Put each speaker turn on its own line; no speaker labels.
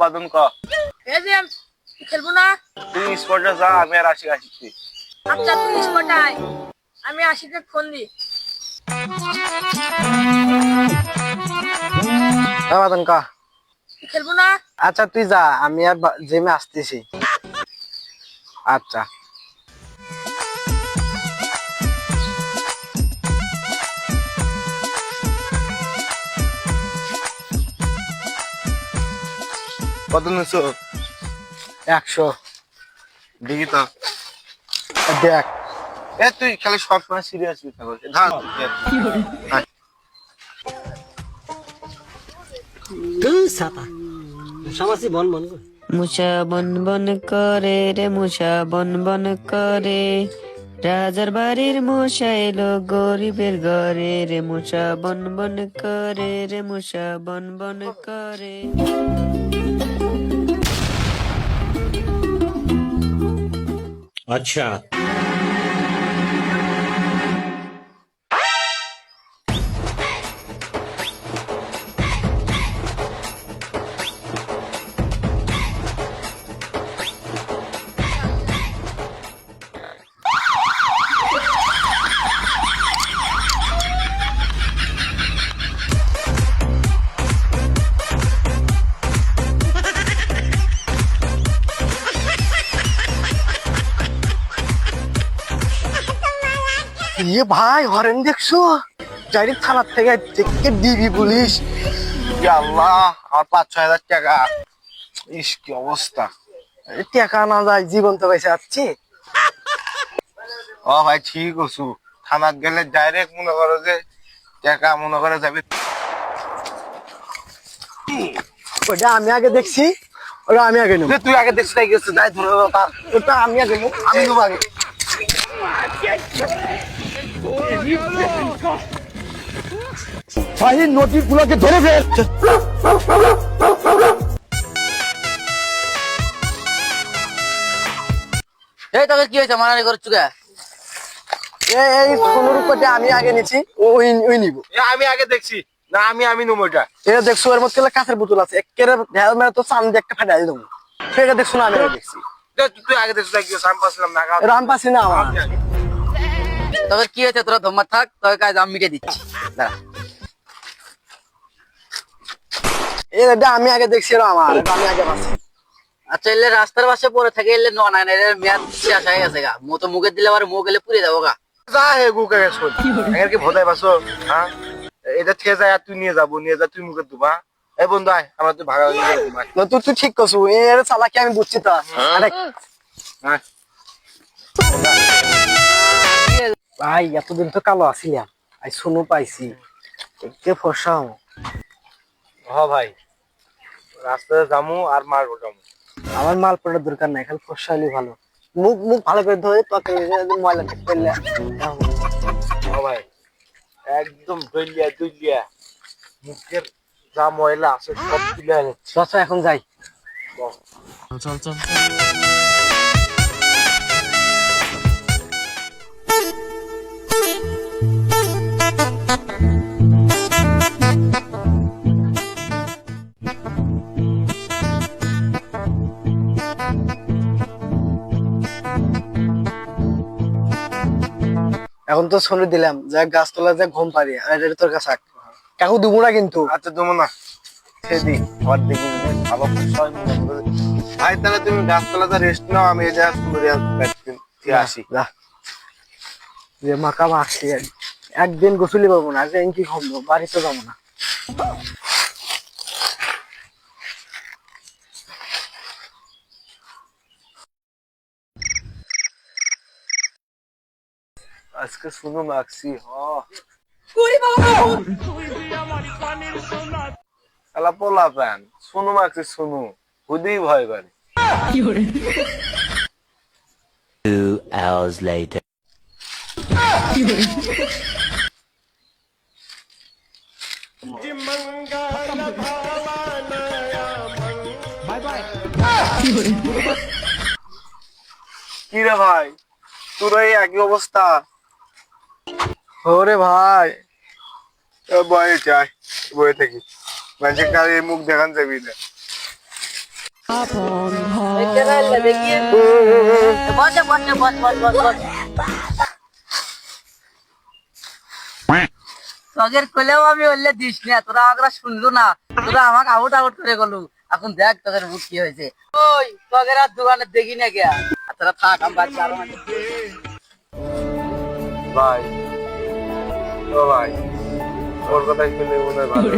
বাদন ক।
এই যে খেলব না?
তুই স্পটে যা আমি আর আশিক আসছি
আচ্ছা তুই স্পটাই আমি আশিকে ফোন দিই।
হ্যাঁ বাদন কা।
খেলব না?
আচ্ছা তুই যা আমি আর জিমে আসতেছি। আচ্ছা।
কত
একশো।
দেখি তো
দেখ।
এ তুই খালি সবসময় সিরিয়াস থাকো। ধান
মুসা বন বন করে রে, মুসা বন বন করে। রাজার বাড়ির মশা এলো গরিবের ঘরে রে, মুসা বন বন করে রে, মুসা বন বন করে।
અચ્છા.
ইয়ে ভাই, হরেন দেখছ? ডাইরেক্ট থানার থেকে থেকে ডিবি পুলিশ
আল্লাহ, আমার পাঁচ ছয় হাজার টাকা। ইস, কি অবস্থা।
টাকা না যায়, জীবন তো পয়সা আসছে
ও ভাই ঠিক আছু থানাত গেলে ডাইরেক্ট মনে করো যে টাকা মনে করে যাবে।
ওটা আমি আগে দেখছি, ওটা আমি আগে নেব।
তুই আগে দেখছিস, তাই গেছিস যাই ধরে
ওটা আমি আগে নেব,
আমি নেব আগে।
ভাই নদী গুলোকে ধরে ফেল।
এই তোকে কি হয়েছে? মারানি করছ কে?
এই এই পনেরো কোটি আমি আগে নিছি ওই ওই নিব।
আমি আগে দেখছি। না আমি আমি নেব এটা।
এটা দেখছ এর মধ্যে কাঁচের বোতল আছে। একেবারে ঢেল মেরে তো চান দিয়ে একটা ফাটাই দেবো। সেটা দেখছ না আমি আগে দেখছি।
তুই- আগে দেখছিস তাই গেছিস আমি পাচ্ছিলাম না
পাচ্ছি না আমার।
তোকে কি হয়েছে তোরা ধম্মা থাক তোকে কাজ আমি মিটে দিচ্ছি। দাঁড়া।
এটা আমি আগে দেখছি এটা আমার আমি আগে পাচ্ছি।
আচ্ছা এলে রাস্তার পাশে পড়ে থাকে এলে ন না এর মেয়াদ শেষ হয়ে গেছে গা। মতো মুখে দিলে আবার মুখ গেলে পুড়ে যাব গা।
যা হে গুকে গেছো এর কি ভোদাই হ্যাঁ এটা থেকে যায় তুই নিয়ে যাব নিয়ে যা তুই মুখে দুবা। এই বন্ধু আয় আমরা তুই ভাগা
না, তুই তুই ঠিক করছ এর চালাকি আমি বুঝছি তো। আরে।
আয়।
ভাই এতদিন তো কালো আসিলাম আই শুনো পাইছি। একে ফসাও।
হ ভাই রাস্তায় যামু আর মারবো যামু
আমার মাল পড়ার দরকার নাই খালি ফসাইলে ভালো। মুখ মুখ ভালো করে ধরে তোকে ময়লা ঠিক করলে।
হ ভাই একদম দইলিয়া দইলিয়া মুখের যা ময়লা আছে সব তুলে আনে।
চল এখন যাই। এখন তো শুনে দিলাম যে গাছতলা যে ঘুম পারি আর এটা তোর কাছে কাকু দিব না কিন্তু।
আচ্ছা দেবো না। সেদি আবার দেখি। ভালো ভাই তাহলে তুমি গাছতলাতে রেস্ট নাও আমি সুন্দর আসি।
যা। যে মাকা মাখছি একদিন গোসলি পাবো না যে কি খাব বাড়িতে যাব না।
আজকে শুনো মাখছি হ। আলা পোলা প্যান শুনু মাখছি শুনু। হুদি ভয় করে।
Two hours later.
কি রে ভাই? তোর এই একই অবস্থা?
ওরে ভাই।
বয়ে চাই বয়ে থাকি। মানুষের কাছে মুখ দেখান যাবি না।
আমি বললে দিস না, তোরা আমাকে শুনলো না। তোরা আমাকে আউট আউট করে গেলু। এখন দেখ তোদের মুখ কি হয়েছে। ওই, তোদের আর দোকানে দেখি না গিয়া আর তোরা থাক আমি চার মানে
ভাই, ও ভাই, ওর কথা শুনে মনে হয় ভালো।